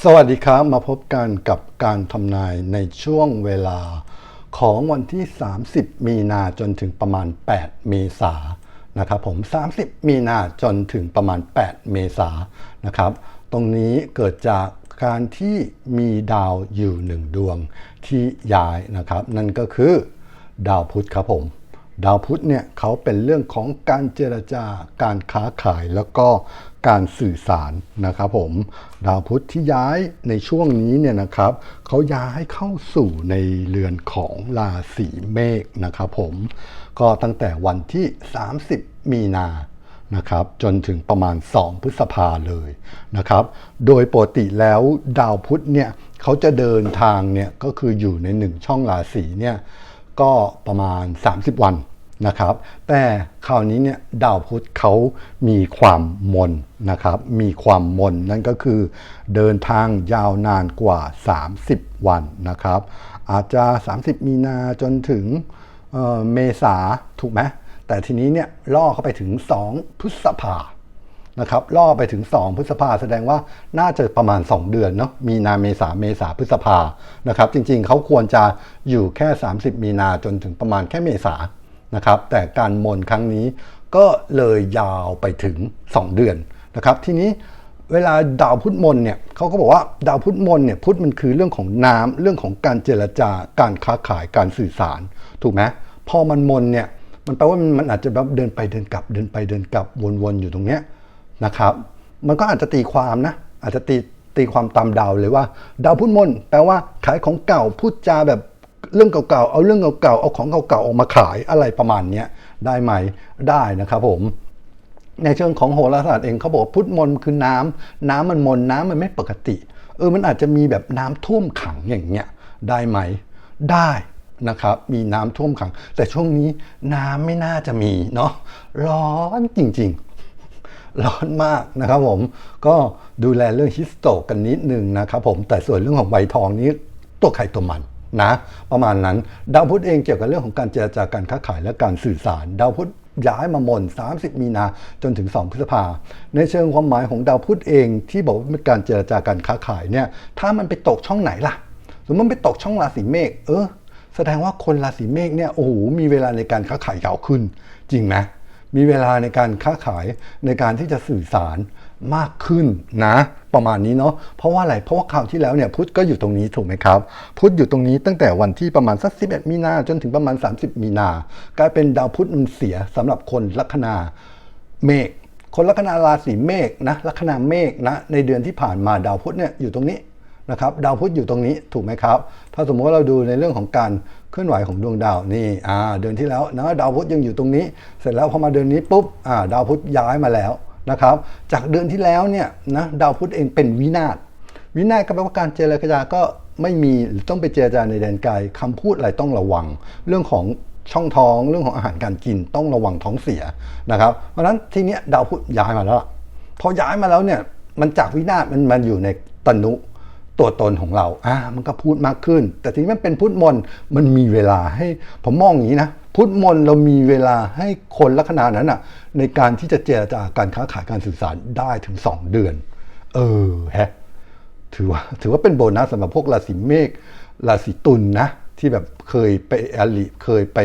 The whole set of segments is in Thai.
สวัสดีครับ มาพบกันกับการทำนายในช่วงเวลาของวันที่ 30 มีนาจนถึงประมาณ 8 เมษานะครับผม 30 มีนาจนถึงประมาณ 8 เมษานนะครับ ตรงนี้เกิดจากการที่มีดาวอยู่หนึ่งดวงที่ย้ายนะครับ นั่นก็คือดาวพุธครับผม ดาวพุธเนี่ยเขาเป็นเรื่องของการเจรจาการค้าขายแล้วก็ การสื่อสารนะครับผมดาวพุธที่ย้ายในช่วงนี้เนี่ยนะครับเขาย้ายเข้าสู่ในเรือนของราศีเมษนะครับผมก็ตั้งแต่วันที่ 30 มีนานะครับจนถึงประมาณ 2 พฤษภาเลยนะครับ โดยปกติแล้วดาวพุธเนี่ยเขาจะเดินทางเนี่ยก็คืออยู่ในหนึ่งช่องราศีเนี่ยก็ประมาณ 30 วัน นะครับ แต่คราวนี้เนี่ยดาวพุธเขามีความมนนะครับ มีความมนนั่นก็คือ เดินทางยาวนานกว่า 30 วันนะครับ อาจจะ 30 มีนาจนถึงเเมษาถูกไหมแต่ทีนี้เนี่ยล่อเข้าไปถึง 2 พฤษภานะครับล่อไปถึง 2 พฤษภาแสดงว่าน่าจะประมาณ 2 เดือนเนาะมีนาเมษาเมษาพฤษภานะครับ จริงๆเขาควรจะอยู่แค่ 30 มีนาจนถึงประมาณแค่เมษา นะครับ แต่การมนครั้งนี้ก็เลยยาวไปถึง 2 เดือนนะครับ ทีนี้เวลาดาวพุธมนเนี่ยเขาก็บอกว่าดาวพุธมนเนี่ยพุธมันคือเรื่องของน้ำเรื่องของการเจรจาการค้าขายการสื่อสาร ถูกไหมพอมันมนเนี่ยมันแปลว่ามันอาจจะแบบเดินไปเดินกลับเดินไปเดินกลับวนๆอยู่ตรงเนี้ยนะครับ มันก็อาจจะตีความนะ อาจจะตีตีความตามดาวเลยว่า ดาวพุธมนแปลว่าขายของเก่าพูดจาแบบ เรื่องเก่าๆ เอาเรื่องเก่าๆ เอาของเก่าๆ ออกมาขายอะไรประมาณนี้ได้ไหมได้นะครับผมในเชิงของโหราศาสตร์เองเขาบอกพุทธมนต์คือน้ำน้ำมันมนน้ำมันไม่ปกติ เออมันอาจจะมีแบบน้ำท่วมขังอย่างเงี้ยได้ไหม ได้นะครับ มีน้ำท่วมขัง แต่ช่วงนี้น้ำไม่น่าจะมีเนาะร้อนจริงๆ ร้อนมากนะครับผมก็ดูแลเรื่องฮิสโตกกันนิดนึงนะครับผมแต่ส่วนเรื่องของใบทองนี้ตัวใครตัวมัน นะ ประมาณนั้น ดาวพุธเองเกี่ยวกับเรื่องของการเจรจาการค้าขายและการสื่อสาร ดาวพุธย้ายมามน 30 มีนาจนถึง 2 พฤษภา ในเชิงความหมายของดาวพุธเองที่บอกว่าเป็นการเจรจาการค้าขายเนี่ย ถ้ามันไปตกช่องไหนล่ะ สมมติมันไปตกช่องราศีเมษ เออ แสดงว่าคนราศีเมษเนี่ย โอ้โห มีเวลาในการค้าขายยาวขึ้น จริงไหมมีเวลาในการค้าขายในการที่จะสื่อสาร มากขึ้นนะ ประมาณนี้เนาะเพราะว่าอะไรเพราะว่าคราวที่แล้วเนี่ยพุธก็อยู่ตรงนี้ถูกไหมครับ พุธอยู่ตรงนี้ตั้งแต่วันที่ประมาณสัก11 มีนาจนถึงประมาณ 30 มีนากลายเป็นดาวพุธมันเสียสำหรับคนลัคนาเมษคนลัคนาราศีเมษนะลัคนาเมษนะในเดือนที่ผ่านมาดาวพุธเนี่ยอยู่ตรงนี้นะครับดาวพุธอยู่ตรงนี้ถูกไหมครับ ถ้าสมมติว่าเราดูในเรื่องของการเคลื่อนไหวของดวงดาวนี่อ่าเดือนที่แล้วนะดาวพุธยังอยู่ตรงนี้ เสร็จแล้วพอมาเดือนนี้ปุ๊บอ่าดาวพุธย้ายมาแล้ว นะครับจากเดือนที่แล้วเนี่ยนะดาวพุธเองเป็นวินาศวินาศก็แปลว่าการเจรจาก็ไม่มีหรือต้องไปเจรจาในแดนไกลคำพูดอะไรต้องระวัง เรื่องของช่องท้องเรื่องของอาหารการกินต้องระวังท้องเสียนะครับเพราะฉะนั้นทีเนี้ยดาวพุธย้ายมาแล้วพอย้ายมาแล้วเนี่ยมันจากวินาศมันมาอยู่ในตนุตัวตนของเราอ่ามันก็พูดมากขึ้น แต่ทีนี้มันเป็นพุทธมนมันมีเวลาให้ผมมองอย่างนี้นะ พุทธมนต์เรามีเวลาให้คนลักษณะนั้นอะ ในการที่จะเจรจาการค้าขายการสื่อสารได้ถึง 2 เดือน เออแฮะถือว่าถือว่าเป็นโบนัสสำหรับพวกราศีเมษราศีตุลนะ ที่แบบเคยไปอลิเคยไป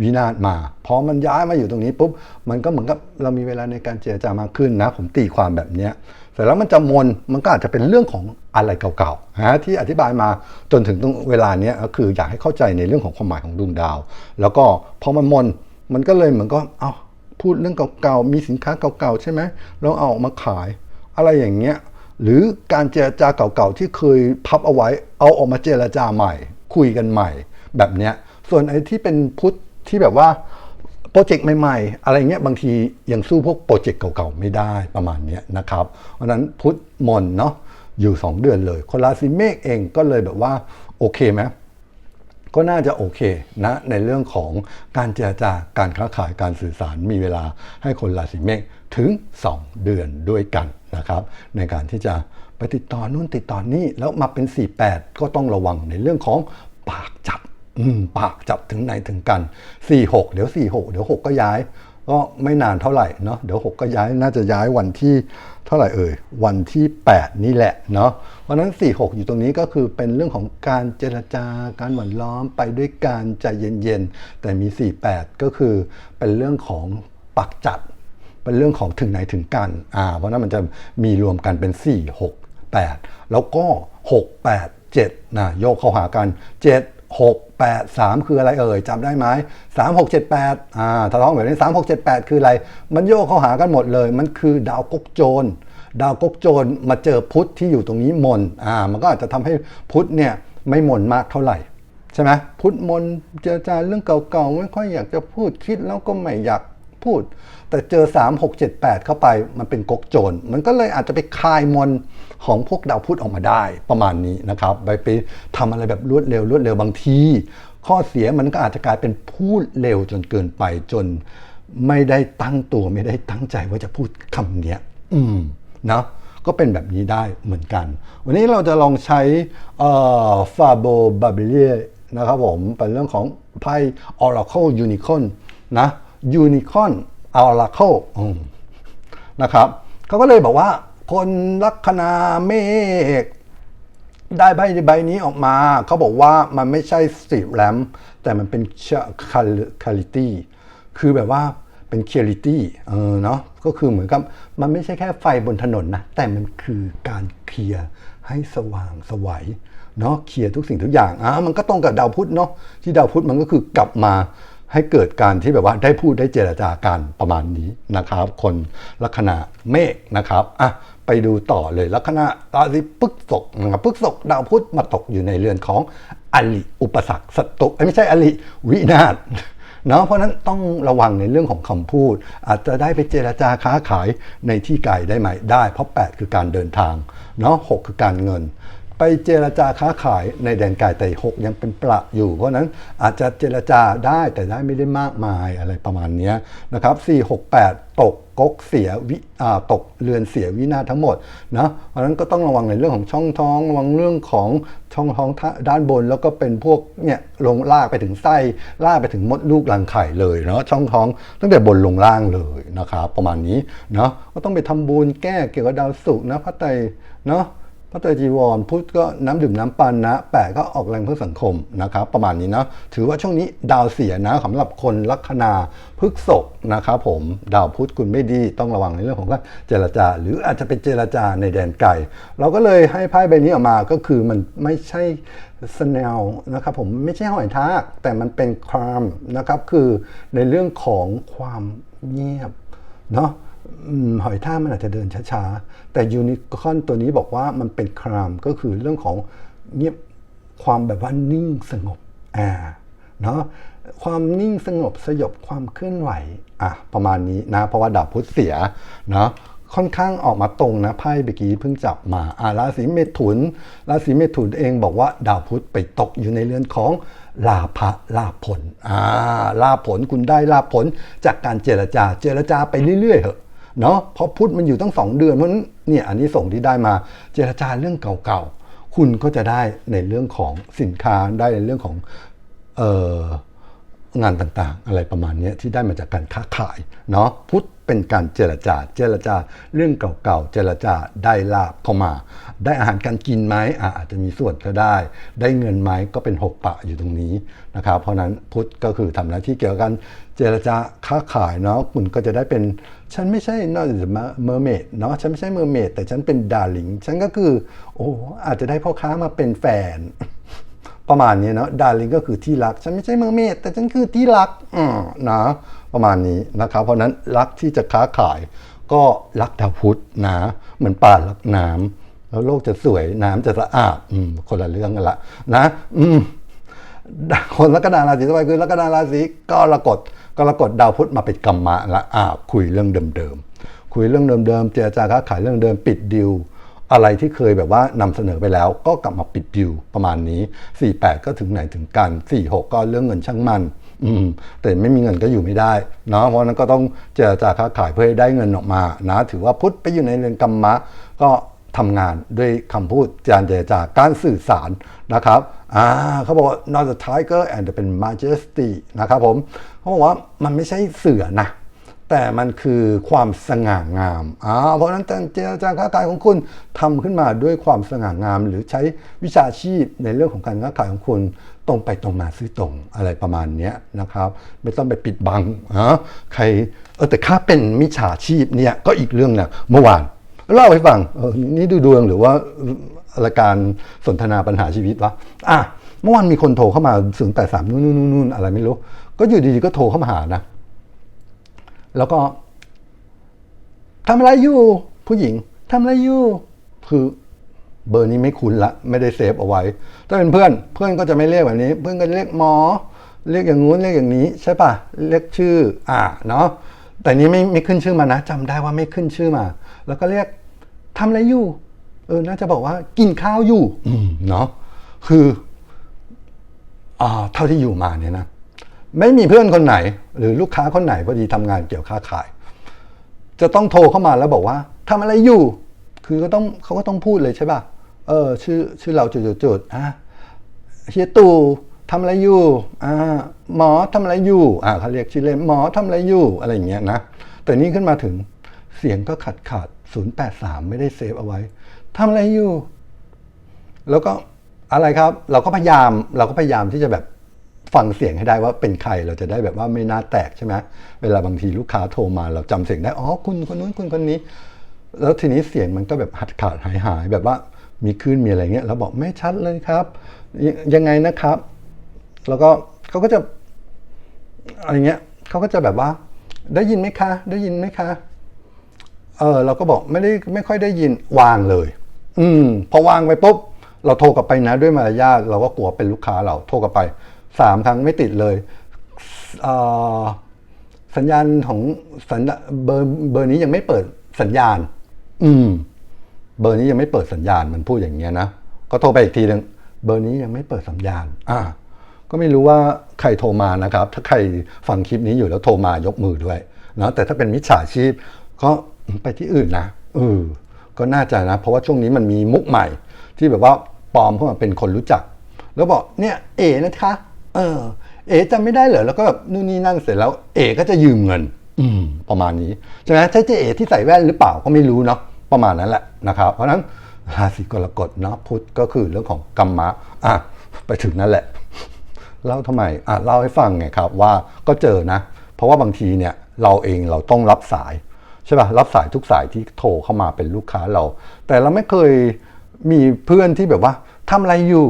วินาศมาพอมันย้ายมาอยู่ตรงนี้ปุ๊บมันก็เหมือนกับเรามีเวลาในการเจรจามากขึ้นนะ ผมตีความแบบเนี้ยเสร็จแล้วมันจะมนมันก็อาจจะเป็นเรื่องของอะไรเก่าๆนะที่อธิบายมาจนถึงตรงเวลาเนี้ยก็คืออยากให้เข้าใจในเรื่องของความหมายของดวงดาว แล้วก็พอมันมนมันก็เลยเหมือนก็เอาพูดเรื่องเก่าๆ มีสินค้าเก่าๆ ใช่ไหมแล้วเอาออกมาขาย อะไรอย่างเงี้ย หรือการเจรจาเก่าๆ ที่เคยพับเอาไว้ เอาออกมาเจรจาใหม่ คุยกันใหม่แบบเนี้ยส่วนไอ้ที่เป็นพุทธที่แบบว่าโปรเจกต์ใหม่ๆ อะไรเงี้ยบางทียังสู้พวกโปรเจกต์เก่าๆ ไม่ได้ประมาณเนี้ยนะครับ เพราะฉะนั้นพุทธมนเนาะอยู่ 2 เดือนเลย คนราศีเมษเองก็เลยแบบว่าโอเคไหมก็น่าจะโอเคนะในเรื่องของการเจรจาการค้าขายการสื่อสารมีเวลาให้คนราศีเมษถึง 2 เดือนด้วยกันนะครับ ในการที่จะ ไปติดต่อนู่นติดต่อนี่แล้วมาเป็น 48 ก็ต้องระวังในเรื่องของปากจับอืมปากจับถึงไหนถึงกัน 46 เดี๋ยว 46 เดี๋ยว 6 ก็ย้าย ก็ไม่นานเท่าไหร่เนาะเดี๋ยว 6 ก็ย้ายน่าจะย้ายวันที่เท่าไหร่เอ่ยวันที่ 8 นี่แหละเนาะเพราะนั้น 4 6 อยู่ตรงนี้ก็คือเป็นเรื่องของการเจรจาการหว่านล้อมไปด้วยการใจเย็นๆแต่มี 4 8 ก็คือเป็นเรื่องของปักจัดเป็นเรื่องของถึงไหนถึงกันอ่าเพราะนั้นมันจะมีรวมกันเป็น 4 6 8 แล้วก็ 6 8 7นะโยกเข้าหากัน 7 6 8 3 คืออะไรเอ่ยจำได้ไหม3 6 7 8อ่าถ้าท้องแบบนี้ 3 6 7 8 คืออะไร มันโยกเข้าหากันหมดเลย มันคือดาวกกโจรดาวกกโจรมาเจอพุทธที่อยู่ตรงนี้มนอ่ามันก็อาจจะทำให้พุทธเนี่ยไม่มนมากเท่าไหร่ใช่ไหมพุทธมนเจรจาเรื่องเก่าๆไม่ค่อยอยากจะพูดคิดแล้วก็ไม่อยาก พูด แต่เจอ 3 6 7 8 เข้าไปมันเป็นกกโจรมันก็เลยอาจจะไปคายมนของพวกดาวพุธออกมาได้ประมาณนี้นะครับไปไปทำอะไรแบบรวดเร็วรวดเร็วบางที ข้อเสียมันก็อาจจะกลายเป็นพูดเร็วจนเกินไปจน ไม่ได้ตั้งตัวไม่ได้ตั้งใจว่าจะพูดคำเนี้ยอืมนะก็เป็นแบบนี้ได้เหมือนกัน วันนี้เราจะลองใช้ฟาโบบาเบเลียนะครับผมเป็นเรื่องของไพ่ Oracle Unicorn นะ Unicorn Oracle อืมนะครับเขาก็เลยบอกว่า คนลัคนาเมฆได้ใบใบนี้ออกมา เขาบอกว่ามันไม่ใช่สตรีทแรมแต่มันเป็นคาลิตี้คือแบบว่าเป็นเคียริตี้เออเนาะก็คือเหมือนกับ มันไม่ใช่แค่ไฟบนถนนนะ แต่มันคือการเคลียร์ให้สว่างสวัยเนาะเคลียร์ทุกสิ่งทุกอย่างอะมันก็ตรงกับดาวพุธเนาะที่ดาวพุธมันก็คือกลับมา ให้เกิดการที่แบบว่าได้พูดได้เจรจากันประมาณนี้นะครับ คนลัคนาเมฆนะครับอะไปดูต่อเลยลัคนาราศีพฤษภนะครับพฤษภดาวพุธมาตกอยู่ในเรือนของอลิอุปสรรคศัตรูไม่ใช่อลิวินาศเนาะเพราะนั้นต้องระวังในเรื่องของคำพูด อาจจะได้ไปเจรจาค้าขายในที่ไกลได้ไหมได้ เพราะ 8 คือการเดินทางเนาะ6คือการเงิน ไปเจรจาค้าขายในแดนไกลแต่หกยังเป็นประอยู่ เพราะนั้นอาจจะเจรจาได้แต่ได้ไม่ได้มากมายอะไรประมาณนี้นะครับ4 6 8 ตกก๊กเสียวิตกเรือนเสียวินาทั้งหมดนะเพราะนั้นก็ต้องระวังในเรื่องของช่องท้องระวังเรื่องของช่องท้องด้านบน แล้วก็เป็นพวกเนี่ยลงลากไปถึงไส้ลากไปถึงมดลูกรังไข่เลยเนาะช่องท้องตั้งแต่บนลงล่างเลยนะครับประมาณนี้เนาะก็ต้องไปทำบุญแก้เกี่ยวกับดาวศุกร์นะพระไตรเนาะ พระไตรจีวรพุทธก็น้ำดื่มน้ำปันนะแปะก็ออกแรงเพื่อสังคมนะครับ ประมาณนี้นะถือว่าช่วงนี้ดาวเสียนะสำหรับคนลัคนาพฤกษกนะครับผมดาวพุธคุณไม่ดีต้องระวังในเรื่องของการเจรจา หรืออาจจะเป็นเจรจาในแดนไกลเราก็เลยให้ไพ่ใบนี้ออกมาก็คือมันไม่ใช่สแนลนะครับผมไม่ใช่หอยทากแต่มันเป็นความนะครับคือในเรื่องของความเงียบเนาะ หอยท่ามันอาจจะเดินช้าๆ แต่ยูนิคอนตัวนี้บอกว่ามันเป็นครามก็คือเรื่องของเงียบความแบบว่านิ่งสงบอ่าเนาะความนิ่งสงบสยบความเคลื่อนไหวอะประมาณนี้นะ เพราะว่าดาวพุธเสียเนาะค่อนข้างออกมาตรงนะไพ่เมื่อกี้เพิ่งจับมาอาราศีเมถุนราศีเมถุนเองบอกว่าดาวพุธไปตกอยู่ในเรือนของลาภะลาผลอ่าลาผลคุณได้ลาผลจากการเจรจา เจรจาไปเรื่อยๆเหอะ เนาะเพราะพุทธมันอยู่ตั้งสองเดือนเพราะนั้นเนี่ยอันนี้ส่งที่ได้มาเจรจาเรื่องเก่าๆ คุณก็จะได้ในเรื่องของสินค้าได้ในเรื่องของเอ่องานต่างๆ อะไรประมาณนี้ที่ได้มาจากการค้าขายเนาะพุทธเป็นการเจรจาเจรจาเรื่องเก่าๆ เจรจาได้ลาบเข้ามา ได้อาหารการกินไหมอาจจะมีส่วนก็ได้ ได้เงินไหมก็เป็นหกปะอยู่ตรงนี้นะครับเพราะฉะนั้นพุทธก็คือทำหน้าที่เกี่ยวกับการเจรจาค้าขายเนาะคุณก็จะได้เป็น ฉันไม่ใช่นอกจากเมอร์เมดเนาะฉันไม่ใช่เมอร์เมดแต่ฉันเป็นดาร์ลิงฉันก็คือ โอ้อาจจะได้พ่อค้ามาเป็นแฟน ประมาณนี้เนาะดาร์ลิงก็คือที่รัก ฉันไม่ใช่เมอร์เมดแต่ฉันคือที่รักอืมนะประมาณนี้นะครับเพราะนั้นรักที่จะค้าขาย ก็รักดาวพุธนะเหมือนป่ารักน้ำแล้วโลกจะสวยน้ำจะสะอาดอืมคนละเรื่องกันละนะ อืม คนลัคนาราศีต่อไปคือลัคนาราศีกรกฎกรกฎดาวพุธมาเป็นกรรมะละอ่าคุยเรื่องเดิมๆคุยเรื่องเดิมๆเจรจาค้าขายเรื่องเดิมปิดดิวอะไรที่เคยแบบว่านำเสนอไปแล้วก็กลับมาปิดดิวประมาณนี้ 48 ก็ถึงไหนถึงกัน 46 ก็เรื่องเงินช่างมัน อืม แต่ไม่มีเงินก็อยู่ไม่ได้เนาะเพราะฉะนั้นก็ต้องเจรจาค้าขายเพื่อให้ได้เงินออกมานะ ถือว่าพุธไปอยู่ในเรือนกรรมะ ก็ ทำงานด้วยคำพูดจานเจรจาการสื่อสารนะครับอ่าเขาบอกว่า not the tiger and เป็น majesty นะครับผมเขาบอกว่ามันไม่ใช่เสือนะแต่มันคือความสง่างามอ่าเพราะฉะนั้นการเจรจาค้าขายของคุณทำขึ้นมาด้วยความสง่างาม หรือใช้วิชาชีพในเรื่องของการค้าขายของคุณตรงไปตรงมาซื้อตรงอะไรประมาณนี้นะครับ ไม่ต้องไปปิดบังฮะใครเออแต่ถ้าเป็นมิจฉาชีพเนี่ยก็อีกเรื่องนะเมื่อวาน เล่าให้ฟังนี่ดูดวงหรือว่ารายการสนทนาปัญหาชีวิตวะอะเมื่อวานมีคนโทรเข้ามาศูนย์แปดสามนู่นนู่นนู่นอะไรไม่รู้ ก็อยู่ดีๆก็โทรเข้ามาหานะ แล้วก็ทำอะไรอยู่ ผู้หญิงทำอะไรอยู่คือเบอร์นี้ไม่คุ้นละ ไม่ได้เซฟเอาไว้ ถ้าเป็นเพื่อนเพื่อนก็จะไม่เรียกแบบนี้ เพื่อนก็เรียกหมอ เรียกอย่างงู้นเรียกอย่างนี้ ใช่ปะเรียกชื่อ อ่าเนาะแต่นี้ไม่ไม่ขึ้นชื่อมานะจำได้ว่าไม่ขึ้นชื่อมา แล้วก็เรียก ทำอะไรอยู่เออน่าจะบอกว่ากินข้าวอยู่อืมเนาะคืออ่าเท่าที่อยู่มาเนี่ยนะไม่มีเพื่อนคนไหน หรือลูกค้าคนไหนพอดีทำงานเกี่ยวค้าขาย จะต้องโทรเข้ามาแล้วบอกว่าทำอะไรอยู่ คือก็ต้องเขาก็ต้องพูดเลยใช่ป่ะเออ ชื่อชื่อเราจุดๆๆอะเฮียตู่ทำอะไรอยู่อ่าหมอทำอะไรอยู่อ่าเขาเรียกชื่อเล่นหมอทำอะไรอยู่อะไรอย่างเงี้ยนะแต่นี่ขึ้นมาถึง เสียงก็ขัดขาด 083 ไม่ได้เซฟเอาไว้ทำอะไรอยู่ แล้วก็อะไรครับ เราก็พยายามเราก็พยายามที่จะแบบฟังเสียงให้ได้ว่าเป็นใครเราจะได้แบบว่าไม่น่าแตกใช่ไหมเวลาบางทีลูกค้าโทรมาเราจำเสียงได้อ๋อคุณคนนู้นคุณคนนี้ แล้วทีนี้เสียงมันก็แบบหัดขาดหายหายแบบว่ามีคลื่นมีอะไรเงี้ยเราบอกไม่ชัดเลยครับยยังไงนะครับ แล้วก็เขาก็จะอะไรเงี้ยเขาก็จะแบบว่า ได้ยินไหมคะ ได้ยินไหมคะ เออเราก็บอกไม่ได้ไม่ค่อยได้ยินวางเลย อืม พอวางไปปุ๊บเราโทรกลับไปนะด้วยมารยาทเราก็กลัวเป็นลูกค้าเราโทรกลับไปสามครั้งไม่ติดเลยเอ่อสัญญาณของสัญญาเบอร์เบอร์นี้ยังไม่เปิดสัญญาณ อืม เบอร์นี้ยังไม่เปิดสัญญาณมันพูดอย่างเงี้ยนะก็โทรไปอีกทีหนึ่งเบอร์นี้ยังไม่เปิดสัญญาณ อ่า ก็ไม่รู้ว่าใครโทรมานะครับ ถ้าใครฟังคลิปนี้อยู่แล้วโทรมายกมือด้วยนะแต่ถ้าเป็นมิจฉาชีพก็ ไปที่อื่นนะเออก็น่าจะนะ เพราะว่าช่วงนี้มันมีมุกใหม่ ที่แบบว่าปลอมเข้ามาเป็นคนรู้จัก แล้วบอกเนี่ยเอนะคะ เออ เอจำไม่ได้เหรอแล้วก็แบบนู่นนี่นั่นเสร็จแล้วเอก็จะยืมเงิน อืม ประมาณนี้ใช่ไหมใช่เจเอที่ใส่แว่นหรือเปล่าก็ไม่รู้เนาะประมาณนั้นแหละนะครับ เพราะนั้นราศีกรกฎเนาะพุธก็คือเรื่องของกรรมะอะไปถึงนั่นแหละเล่าทำไมอะเล่าให้ฟังไงครับว่าก็เจอนะ เพราะว่าบางทีเนี่ยเราเองเราต้องรับสาย ใช่ป่ะรับสายทุกสายที่โทรเข้ามาเป็นลูกค้าเรา แต่เราไม่เคยมีเพื่อนที่แบบว่าทำอะไรอยู่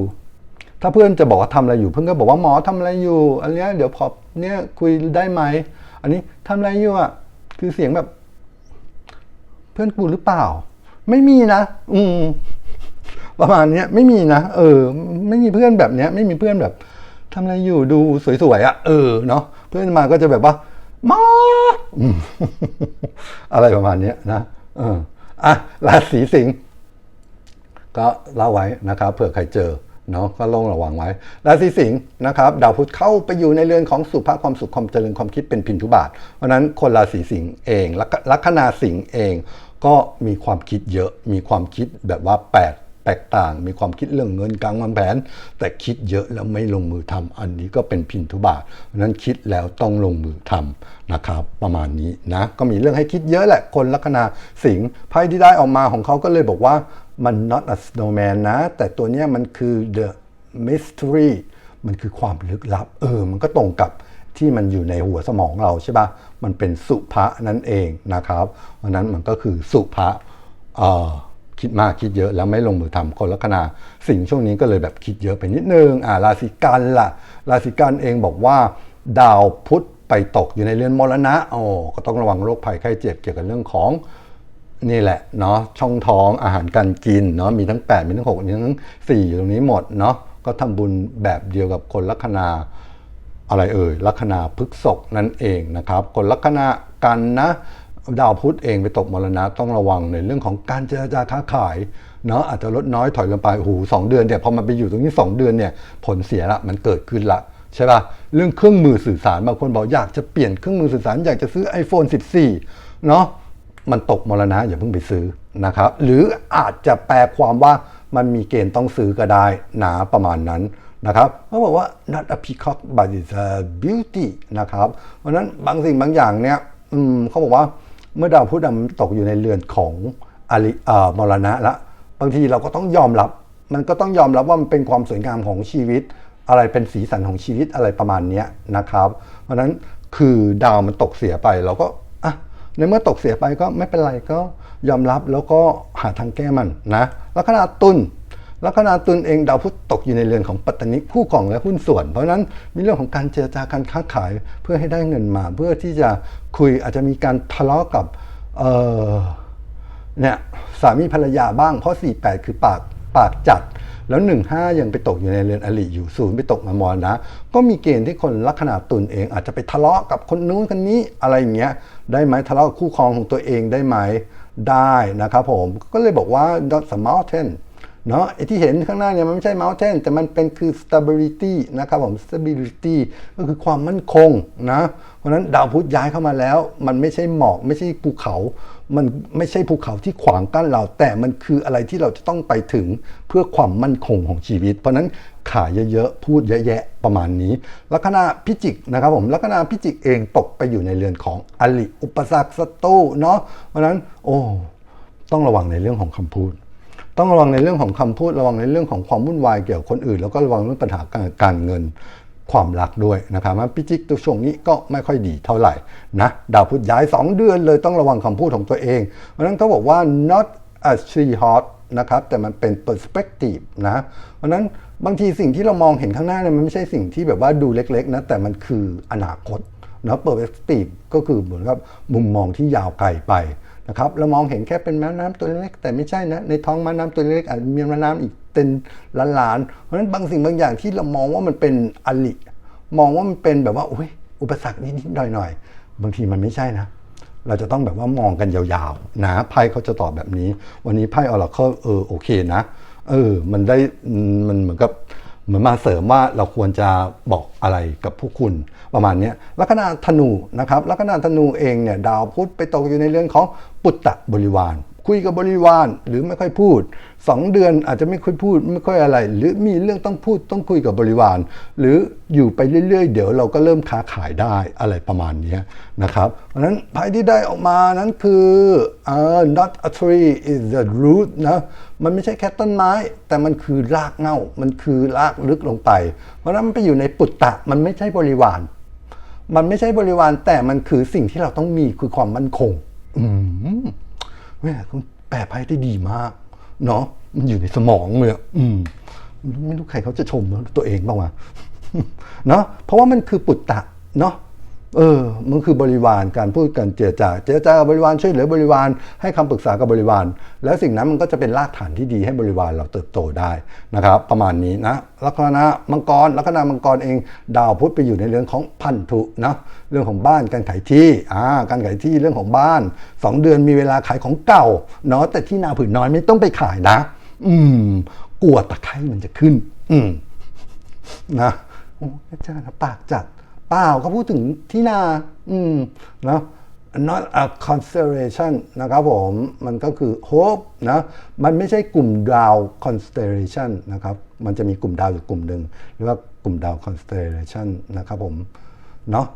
ถ้าเพื่อนจะบอกว่าทำอะไรอยู่ เพื่อนก็บอกว่าหมอทำอะไรอยู่ อันเนี้ยเดี๋ยวพอเนี่ยคุยได้ไหมอันนี้ทำอะไรอยู่อะคือเสียงแบบ เพื่อนกูหรือเปล่า ไม่มีนะอืมประมาณเนี้ยไม่มีนะเออ ไม่มีเพื่อนแบบเนี้ย ไม่มีเพื่อนแบบทำอะไรอยู่ดูสวยๆอะ่ะเออเนาะเพื่อนมาก็จะแบบว่า มาอะไรประมาณนี้นะเอออะราศีสิงห์ก็เล่าไว้นะครับเผื่อใครเจอเนาะก็ลงระวังไว้ราศีสิงห์นะครับดาวพุธเข้าไปอยู่ในเรือนของสุภาพความสุขความเจริญความคิดเป็นพินทุบาท เพราะนั้นคนราศีสิงห์เองลัคลัคนาสิงห์เอง ก็มีความคิดเยอะมีความคิดแบบว่าแปลก แตกต่าง มีความคิดเรื่องเงินกลางวางแผน แต่คิดเยอะแล้วไม่ลงมือทำอันนี้ก็เป็นพินทุบาทเพราะนั้นคิดแล้วต้องลงมือทำนะครับ ประมาณนี้นะก็มีเรื่องให้คิดเยอะแหละคนลัคนาสิงห์ไพ่ที่ได้ออกมาของเขาก็เลยบอกว่ามัน not a snowman นะ แต่ตัวเนี้ยมันคือ the mystery มันคือความลึกลับ เออ มันก็ตรงกับที่มันอยู่ในหัวสมองเราใช่ปะมันเป็นสุภะนั่นเองนะครับเพราะนั้นมันก็คือสุภะเอ่อ คิดมากคิดเยอะแล้วไม่ลงมือทำคนลัคนาสิ่งช่วงนี้ก็เลยแบบคิดเยอะไปนิดนึงอ่าราศีกันล่ะ ราศีกันเองบอกว่า ดาวพุธไปตกอยู่ในเรือนมรณะโอ้ก็ต้องระวังโรคภัยไข้เจ็บเกี่ยวกับเรื่องของนี่แหละเนาะช่องท้องอาหารการกินเนาะมีทั้ง 8 มีทั้ง 6 มีทั้ง4อยู่ตรงนี้หมดเนาะก็ทำบุญแบบเดียวกับคนลัคนาอะไรเอ่ยลัคนาพฤกษกนั่นเองนะครับ คนลัคนากันนะ ดาวพุธเองไปตกมรณะต้องระวังในเรื่องของการเจรจาค้าขายเนาะอาจจะลดน้อยถอยลงไปโอ้โหสองเดือนเนี่ยพอมันไปอยู่ตรงนี้ 2 เดือนเนี่ยผลเสียละมันเกิดขึ้นละใช่ป่ะเรื่องเครื่องมือสื่อสารบางคนบอกอยากจะเปลี่ยนเครื่องมือสื่อสารอยากจะซื้อ iPhone 14 เนาะมันตกมรณะอย่าเพิ่งไปซื้อนะครับหรืออาจจะแปลความว่ามันมีเกณฑ์ต้องซื้อก็ได้นะประมาณนั้นนะครับเขาบอกว่า not a peacock but it's a beauty นะครับเพราะฉะนั้นบางสิ่งบางอย่างเนี่ยอืมเขาบอกว่า เมื่อดาวพุธมันตกอยู่ในเรือนของอริเอ่อมรณะละ บางทีเราก็ต้องยอมรับ มันก็ต้องยอมรับว่ามันเป็นความสวยงามของชีวิต อะไรเป็นสีสันของชีวิตอะไรประมาณนี้นะครับ เพราะฉะนั้นคือดาวมันตกเสียไปเราก็อะในเมื่อตกเสียไปก็ไม่เป็นไรก็ยอมรับแล้วก็หาทางแก้มันนะ แล้วขนาดตุล ลัคนาตุลเองดาวพุธตกอยู่ในเรือนของปัตตนิคู่ของและหุ้นส่วน เพราะนั้นมีเรื่องของการเจรจาการค้าขายเพื่อให้ได้เงินมา เพื่อที่จะคุยอาจจะมีการทะเลาะกับเออเนี่ยสามีภรรยาบ้างเพราะ 48 คือปากปากจัด แล้ว 15 ยังไปตกอยู่ในเรือนอริอยู่ศูนย์ไปตกมามรนะ ก็มีเกณฑ์ที่คนลัคนาตุลเองอาจจะไปทะเลาะกับคนนู้นคนนี้อะไรอย่างเงี้ยได้ไหมทะเลาะกับคู่ครองของตัวเองได้ไหมได้นะครับผมก็เลยบอกว่า not a mountain เนาะไอ้ที่เห็นข้างหน้าเนี่ยมันไม่ใช่ mountain แต่มันเป็นคือ stability นะครับผม stability ก็คือความมั่นคงนะ เพราะนั้นดาวพุธย้ายเข้ามาแล้ว มันไม่ใช่หมอกไม่ใช่ภูเขา มันไม่ใช่ภูเขาที่ขวางกั้นเรา แต่มันคืออะไรที่เราจะต้องไปถึงเพื่อความมั่นคงของชีวิต เพราะนั้นขายเยอะๆ พูดเยอะแยะประมาณนี้ ลัคนาพิจิกนะครับผม ลัคนาพิจิกเองตกไปอยู่ในเรือนของอลิอุปสรรคศัตรูเนาะ เพราะฉะนั้นโอ้ต้องระวังในเรื่องของคำพูด ต้องระวังในเรื่องของคำพูดระวังในเรื่องของความวุ่นวายเกี่ยวกับคนอื่น แล้วก็ระวังเรื่องปัญหาการการเงินความรักด้วยนะครับว่าพิจิกตัวช่วงนี้ก็ไม่ค่อยดีเท่าไหร่นะดาวพุธย้าย 2 เดือนเลยต้องระวังคำพูดของตัวเอง เพราะนั้นเขาบอกว่า not a tree hot นะครับแต่มันเป็น perspective นะเพราะนั้นบางทีสิ่งที่เรามองเห็นข้างหน้าเนี่ยมันไม่ใช่สิ่งที่แบบว่าดูเล็กๆนะแต่มันคืออนาคตนะ perspective ก็คือเหมือนกับมุมมองที่ยาวไกลไป นะครับเรามองเห็นแค่เป็นแม่น้ำตัวเล็กแต่ไม่ใช่นะในท้องแม่น้ำตัวเล็กอาจมีแม่น้ำอีกเป็นล้านๆเพราะฉะนั้นบางสิ่งบางอย่างที่เรามองว่ามันเป็นอลิมองว่ามันเป็นแบบว่าอุ้ยอุปสรรคนิดๆหน่อยๆบางทีมันไม่ใช่นะ เราจะต้องแบบว่ามองกันยาวๆนะไพ่เขาจะตอบแบบนี้ วันนี้ไพ่ออร์เคิลเออโอเคนะเออมันได้มันเหมือนกับ เหมือนมาเสริมว่าเราควรจะบอกอะไรกับผู้คุณประมาณนี้ลัคนาธนูนะครับลัคนาธนูเองเนี่ยดาวพุธไปตกอยู่ในเรื่องของปุตตะบริวาร คุยกับบริวารหรือไม่ค่อยพูด 2 เดือนอาจจะไม่ค่อยพูดไม่ค่อยอะไร หรือมีเรื่องต้องพูดต้องคุยกับบริวาร หรืออยู่ไปเรื่อย ๆ เดี๋ยวเราก็เริ่มค้าขายได้อะไรประมาณนี้นะครับเพราะฉะนั้นไพ่ที่ได้ออกมานั้นคือเอ่อ not a tree is the root นะมันไม่ใช่แค่ต้นไม้ แต่มันคือรากเงามันคือรากลึกลงไป เพราะฉะนั้นมันไปอยู่ในปุตตะมันไม่ใช่บริวาร มันไม่ใช่บริวารแต่มันคือสิ่งที่เราต้องมีคือความมั่นคง อืม แม่คุณแปลไพ่ได้ดีมาก เนาะมันอยู่ในสมองเลยอะอืม ไม่รู้ใครเขาจะชมตัวเองบ้างวะเนาะเพราะว่ามันคือปุตตะเนาะ เออ มันคือบริวารการพูดกันเจรจา เจรจากับบริวารช่วยเหลือบริวาร ให้คำปรึกษากับบริวาร แล้วสิ่งนั้นมันก็จะเป็นรากฐานที่ดีให้บริวารเราเติบโตได้นะครับ ประมาณนี้นะลัคนามังกรลัคนามังกรเอง ดาวพุธไปอยู่ในเรื่องของพันธุนะเรื่องของบ้านการขายที่อ่าการขายที่เรื่องของบ้าน 2 เดือนมีเวลาขายของเก่าเนาะแต่ที่นาผืนน้อยไม่ต้องไปขายนะ อืม กลัวตะไคร้มันจะขึ้น อืมนะโอ้อาจารย์ปากจัด เปล่าเขาพูดถึงที่นาอืมนะ not a constellation นะครับผม มันก็คือ hope นะ มันไม่ใช่กลุ่มดาว constellation นะครับ มันจะมีกลุ่มดาวอยู่กลุ่มหนึ่งเรียกว่ากลุ่มดาว constellation นะครับผม เนาะ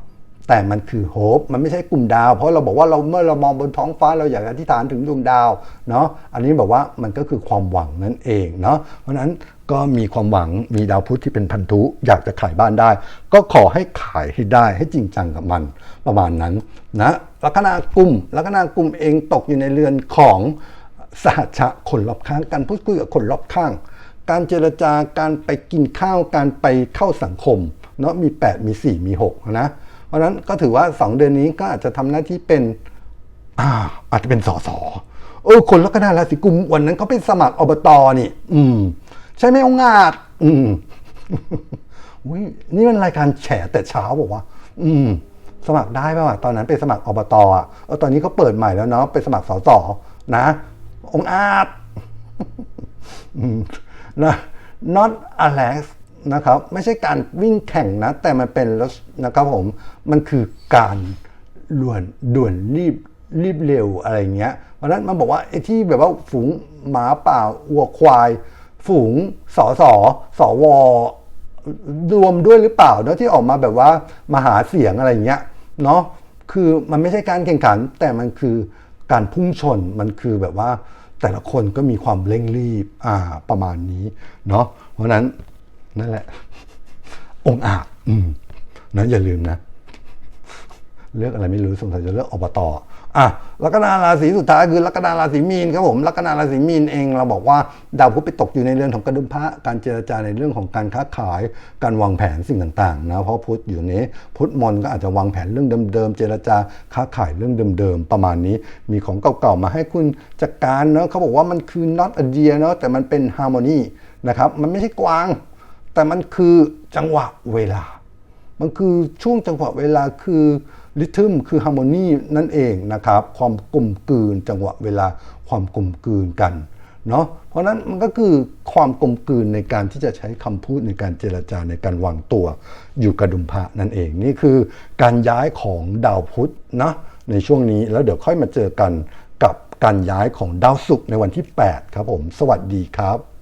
แต่มันคือโฮปมันไม่ใช่กลุ่มดาว เพราะเราบอกว่าเราเมื่อเรามองบนท้องฟ้าเราอยากอธิษฐานถึงดวงดาวเนาะอันนี้บอกว่ามันก็คือความหวังนั่นเองเนาะเพราะนั้นก็มีความหวังมีดาวพุธที่เป็นพันธุ อยากจะขายบ้านได้ ก็ขอให้ขายให้ได้ให้จริงจังกับมันประมาณนั้นนะลัคนากุมลัคนากุมเองตกอยู่ในเรือนของสหชะคนรอบข้างการพูดคุยกับคนรอบข้าง การเจรจาการไปกินข้าวการไปเข้าสังคมเนาะมี 8 มี 4 มี6นะ ราะฉะนั้นก็ถือว่า 2 เดือนนี้ก็อาจจะทำหน้าที่เป็นอ่าอาจจะเป็นสสเออคนลัคนาราศีกุมวันนั้นเขาไปสมัครอบตนี่ อืม ใช่ไหมองอาจอืมอุ้ยนี่มันรายการแฉแต่เช้าบอกว่า อืม สมัครได้ป่ะตอนนั้นไปสมัครอบตอะเออตอนนี้เขาเปิดใหม่แล้วเนาะไปสมัครสสนะ องอาจอืมนะ not a race นะครับไม่ใช่การวิ่งแข่งนะ แต่มันเป็นนะครับผมมันคือการด่วนด่วนรีบรีบเร็วอะไรเงี้ยเพราะนั้นมันบอกว่าไอ้ที่แบบว่าฝูงหมาป่าวัวควาย ฝูงสอสอสอวอรวมด้วยหรือเปล่าเนาะที่ออกมาแบบว่ามาหาเสียงอะไรเงี้ยเนาะคือมันไม่ใช่การแข่งขัน แต่มันคือการพุ่งชนมันคือแบบว่าแต่ละคนก็มีความเร่งรีบอ่าประมาณนี้เนาะเพราะนั้น นั่นแหละ องค์อาจอืมนะอย่าลืมนะ เลือกอะไรไม่รู้สงสัยจะเลือกอบตอะลัคนาราศีสุดท้ายคือลัคนาราศีมีนครับผมลัคนาราศีมีนเองเราบอกว่าดาวพุธไปตกอยู่ในเรือนของกระดุมพระการเจรจาในเรื่องของการค้าขาย การวางแผนสิ่งต่างๆนะเพราะพุธอยู่นี้พุธมนก็อาจจะวางแผนเรื่องเดิมๆเจรจาค้าขายเรื่องเดิมๆประมาณนี้ มีของเก่าๆมาให้คุณจัดการเนาะเขาบอกว่ามันคือ not a deer เนาะแต่มันเป็น harmony นะครับมันไม่ใช่กวาง แต่มันคือจังหวะเวลา มันคือช่วงจังหวะเวลาคือริทึมคือฮาร์โมนีนั่นเองนะครับ ความกลมกลืนจังหวะเวลาความกลมกลืนกันเนาะเพราะนั้นมันก็คือความกลมกลืนในการที่จะใช้คำพูดในการเจรจาในการวางตัวอยู่กระดุมพระนั่นเอง นี่คือการย้ายของดาวพุธนะในช่วงนี้แล้วเดี๋ยวค่อยมาเจอกันกับการย้ายของดาวศุกร์ในวันที่ 8 ครับผม สวัสดีครับ